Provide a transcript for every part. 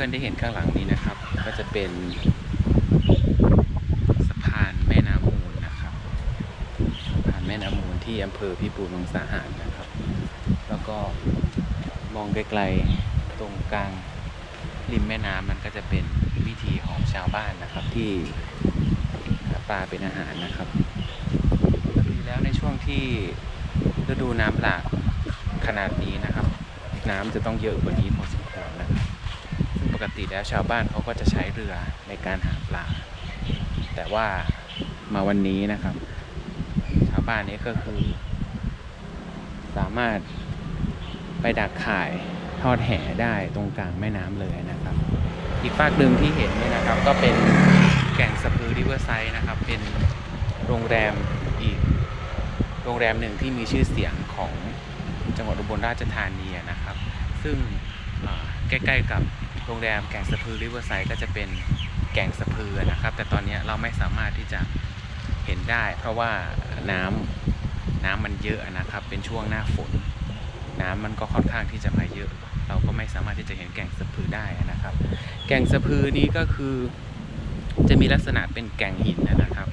พื่อนๆได้เห็นข้างหลังนี้นะครับ ก็จะเป็นสะพานแม่น้ำมูลนะครับสะพานแม่น้ำมูลที่อำเภอพิบูลมังสาหารนะครับ แล้วก็มองไกลๆตรงกลางริมแม่น้ำมันก็จะเป็นวิธีของชาวบ้านนะครับที่หาปลาเป็นอาหารนะครับปกติแล้วในช่วงที่ฤดูน้ำหลากขนาดนี้นะครับ น้ำจะต้องเยอะกว่านี้พอสมควรนะครับซึ่งป กติแล้วชาวบ้านเขาก็จะใช้เรือในการหาปลา แต่ว่ามาวันนี้นะครับ ชาวบ้านนี้ก็คือ สามารถไปดักข่ายทอดแห่ได้ตรงกลางแม่น้ำเลยนะครับ อีกฝากหนึ่งที่เห็นเนี่ยนะครับ ก็เป็นแก่งสะพือริเวอร์ไซด์นะครับ เป็นโรงแรมอีกโรงแรมหนึ่งที่มีชื่อเสียงของจังหวัดอุบลราชธานีนะครับ ซึ่งใกล้ ๆ กับ โรงแรมแก่งสะพือริเวอร์ไซด์ก็จะเป็นแก่งสะพือนะครับ แต่ตอนนี้เราไม่สามารถที่จะเห็นได้ เพราะว่าน้ำน้ำมันเยอะนะครับ เป็นช่วงหน้าฝน น้ำมันก็ค่อนข้างที่จะมาเยอะ เราก็ไม่สามารถที่จะเห็นแก่งสะพือได้นะครับ แก่งสะพือนี้ก็คือจะมีลักษณะเป็นแก่งหินนะครับ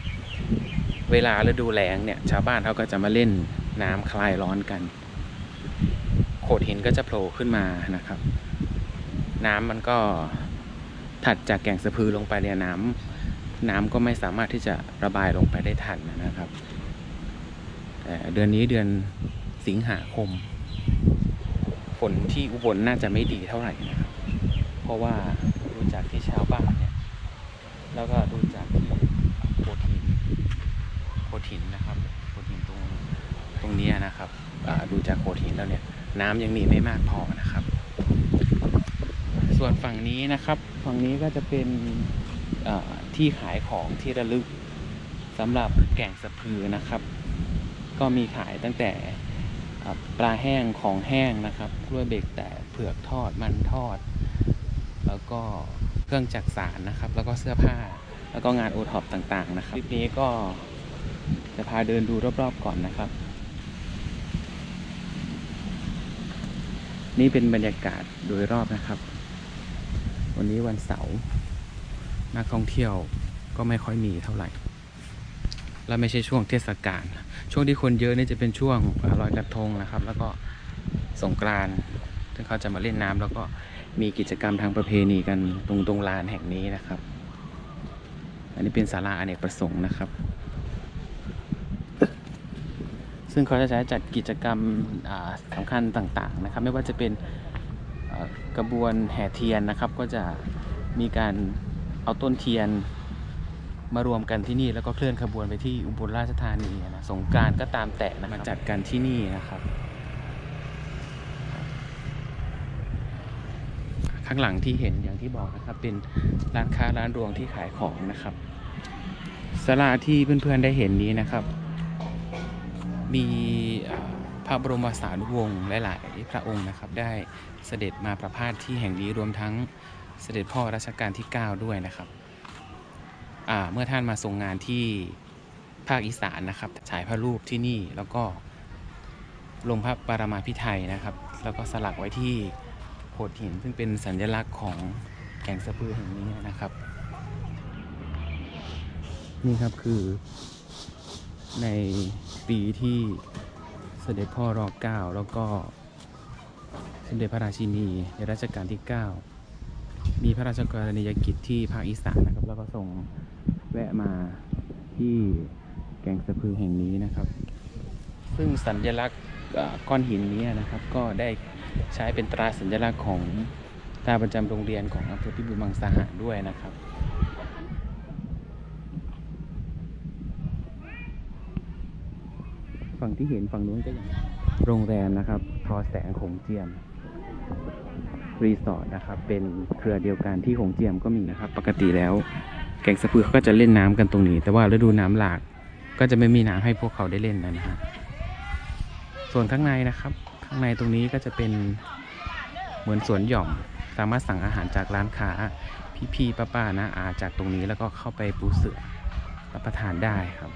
เวลาฤดูแล้งเนี่ยชาวบ้านเขาก็จะมาเล่นน้ำคลายร้อนกัน โขดหินก็จะโผล่ขึ้นมานะครับ น้ำมันก็ถัดจากแก่งสะพือลงไปเนี่ยน้ำน้ำก็ไม่สามารถที่จะระบายลงไปได้ทันนะครับเดือนนี้เดือนสิงหาคมฝนที่อุบลน่าจะไม่ดีเท่าไหร่นะครับ เพราะว่าดูจากที่ชาวบ้านเนี่ย แล้วก็ดูจากที่โขดหินโขดหินนะครับโขดหินตรงตรงนี้นะครับดูจากโขดหินแล้วเนี่ย น้ำยังมีไม่มากพอนะ ส่วนฝั่งนี้นะครับ ฝั่งนี้ก็จะเป็นที่ขายของที่ระลึกสำหรับแก่งสะพือนะครับ ก็มีขายตั้งแต่ปลาแห้งของแห้งนะครับกล้วยเบกแตกเผือกทอดมันทอด แล้วก็เครื่องจักสานนะครับ แล้วก็เสื้อผ้าแล้วก็งานโอท็อปต่างๆนะครับคลิปนี้ก็จะพาเดินดูรอบๆก่อนนะครับ นี่เป็นบรรยากาศโดยรอบนะครับ วันนี้วันเสาร์นักท่องเที่ยวก็ไม่ค่อยมีเท่าไหร่ และไม่ใช่ช่วงเทศกาลช่วงที่คนเยอะนี่จะเป็นช่วงลอยกระทงนะครับ แล้วก็สงกรานต์ซึ่งเขาจะมาเล่นน้ำแล้วก็มีกิจกรรมทางประเพณีกันตรงตรงลานแห่งนี้นะครับ อันนี้เป็นศาลาอเนกประสงค์นะครับ ซึ่งเขาจะใช้จัดกิจกรรมสำคัญต่างๆนะครับ ไม่ว่าจะเป็น กระบวนแห่เทียนนะครับ ก็จะมีการเอาต้นเทียนมารวมกันที่นี่แล้วก็เคลื่อนขบวนไปที่อุบลราชธานีนะสงการก็ตามแต่นะมาจัดกันที่นี่นะครับ ข้างหลังที่เห็นอย่างที่บอกนะครับ เป็นร้านค้าร้านรวงที่ขายของนะครับศาลาที่เพื่อนๆได้เห็นนี้นะครับ มีอ่อ พระบรมสารีวงศ์หลาย ๆ พระองค์นะครับ ได้เสด็จมาประพาสที่แห่งนี้รวมทั้งเสด็จพ่อรัชกาลที่ 9 ด้วยนะครับเมื่อท่านมาทรงงานที่ภาคอีสานนะครับฉายพระรูปที่นี่แล้วก็ลงพระปรมาภิไธยนะครับ แล้วก็สลักไว้ที่โขดหินซึ่งเป็นสัญลักษณ์ของแก่งสะพือแห่งนี้นะครับ นี่ครับคือในปีที่ เสด็จพ่อรอเก้าแล้วก็สมเด็จพระราชินีในรัชกาลที่ 9 มีพระราชกรณียกิจที่ภาคอีสานนะครับ แล้วก็ส่งแวะมาที่แก่งสะพือแห่งนี้นะครับ ซึ่งสัญลักษณ์ก้อนหินนี้นะครับ ก็ได้ใช้เป็นตราสัญลักษณ์ของตาประจำโรงเรียนของอำเภอพิบูลมังสาหารด้วยนะครับ ฝั่งที่เห็นฝั่งนู้นก็ยังโรงแรมนะครับ ทอแสงขงเจียม รีสอร์ทนะครับ เป็นเครือเดียวกันที่หงเจียมก็มีนะครับ ปกติแล้ว แก่งสะพือเขาก็จะเล่นน้ำกันตรงนี้ แต่ว่าฤดูน้ำหลากก็จะไม่มีน้ำให้พวกเขาได้เล่นนะฮะส่วนข้างในนะครับ ข้างในตรงนี้ก็จะเป็นเหมือนสวนหย่อม สามารถสั่งอาหารจากร้านค้า พี่ๆป้าๆนะอาจากตรงนี้แล้วก็เข้าไปปูเสือรับประทานได้ครับ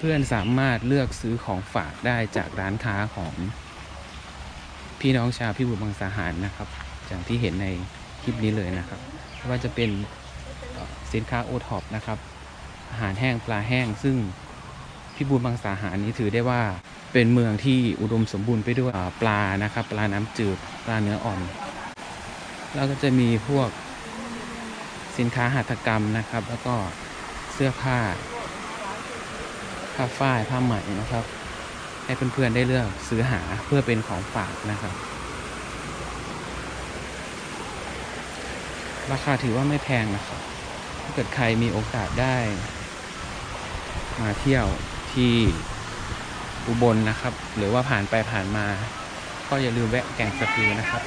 เพื่อนๆสามารถเลือกซื้อของฝากได้จากร้านค้าของพี่น้องชาวพิบูลมังสาหารนะครับอย่างที่เห็นในคลิปนี้เลยนะครับไม่ว่าจะเป็นสินค้าโอท็อปนะครับ อาหารแห้งปลาแห้ง ซึ่งพิบูลมังสาหารนี้ถือได้ว่าเป็นเมืองที่อุดมสมบูรณ์ไปด้วยปลานะครับ ปลาน้ำจืดปลาเนื้ออ่อน แล้วก็จะมีพวกสินค้าหัตถกรรมนะครับ แล้วก็เสื้อผ้า ผ้าฝ้ายผ้าไหมนะครับ ให้เพื่อนๆได้เลือกซื้อหาเพื่อเป็นของฝากนะครับ ราคาถือว่าไม่แพงนะครับถ้าเกิดใครมีโอกาสได้ มาเที่ยวที่อุบลนะครับ หรือว่าผ่านไปผ่านมา ก็อย่าลืมแวะแก่งสะพือนะครับ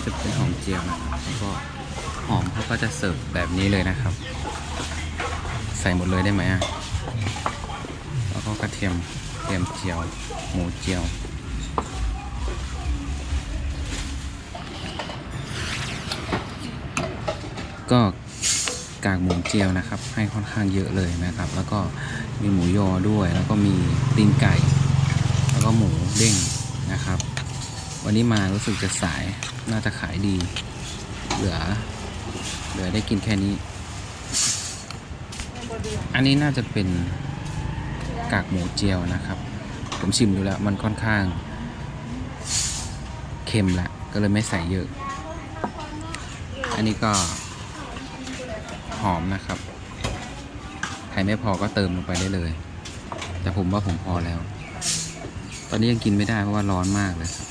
าจะเป็นหอมเจียวนะครับแล้วก็หอมเขาก็จะเสิร์ฟแบบนี้เลยนะครับ ใส่หมดเลยได้ไหมอะแล้วก็กระเทียมเทียมเจียว หมูเจียวก็กากหมูเจียวนะครับ ให้ค่อนข้างเยอะเลยนะครับ แล้วก็มีหมูยอด้วยแล้วก็มีตีนไก่ แล้วก็หมูเด้งนะครับ วันนี้มารู้สึกจะสายน่าจะขายดี เหลือ เหลือได้กินแค่นี้ อันนี้น่าจะเป็นกากหมูเจียวนะครับ ผมชิมดูแล้วมันค่อนข้าง เค็มละก็เลยไม่ใส่เยอะ อันนี้ก็หอมนะครับ ใครไม่พอก็เติมลงไปได้เลย แต่ผมว่าผมพอแล้ว ตอนนี้ยังกินไม่ได้เพราะว่าร้อนมากเลยครับ